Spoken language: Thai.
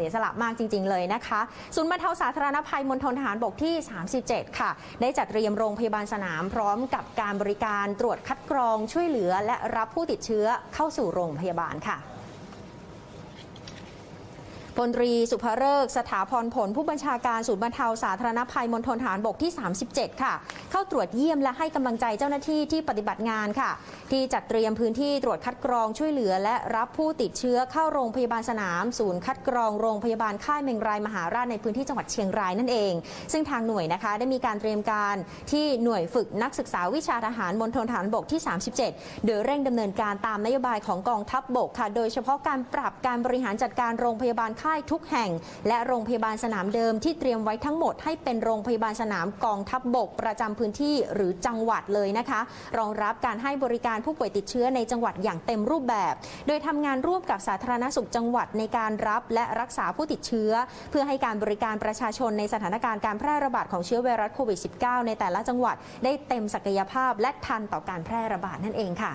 สียสละมากจริง ๆ เลยนะคะศูนย์บรรเทาสาธารณภัยมณฑลทหารบกที่ 37 ค่ะ ได้จัดเตรียมโรงพยาบาลสนามพร้อมกับการบริการตรวจคัดกรองช่วยเหลือ และรับผู้ติดเชื้อเข้าสู่โรงพยาบาลค่ะ พลตรีสุภเริกสถาพรผลผู้บัญชาการศูนย์บรรเทาสาธารณภัยมณฑลฐานบกที่ 37 ค่ะ เข้าตรวจเยี่ยมและให้กำลังใจเจ้าหน้าที่ที่ปฏิบัติงานค่ะ ที่จัดเตรียมพื้นที่ตรวจคัดกรองช่วยเหลือ และรับผู้ติดเชื้อเข้าโรงพยาบาลสนาม ศูนย์คัดกรองโรงพยาบาลค่ายเมงรายมหาราชในพื้นที่จังหวัดเชียงรายนั่นเอง ซึ่งทางหน่วยนะคะได้มีการเตรียมการที่หน่วยฝึกนักศึกษาวิชาทหารมณฑลฐานบกที่ 37 โดยเร่งดำเนินการตามนโยบายของกองทัพบบกค่ะ โดยเฉพาะการปรับการบริหารจัดการโรงพยาบาลค่ายทุกแห่ง และโรงพยาบาลสนามเดิมที่เตรียมไว้ทั้งหมดให้เป็นโรงพยาบาลสนามกองทัพบบกประจำพื้นที่หรือจังหวัดเลยนะคะ รองรับการให้บริการผู้ป่วยติดเชื้อในจังหวัดอย่างเต็มรูปแบบ โดยทำงานร่วมกับสาธารณสุขจังหวัดในการรับและรักษาผู้ติดเชื้อ เพื่อให้การบริการประชาชนในสถานการณ์การแพร่ระบาดของเชื้อไวรัสโควิด -19 ในแต่ละจังหวัดได้เต็มศักยภาพและทันต่อการแพร่ระบาดนั่นเองค่ะ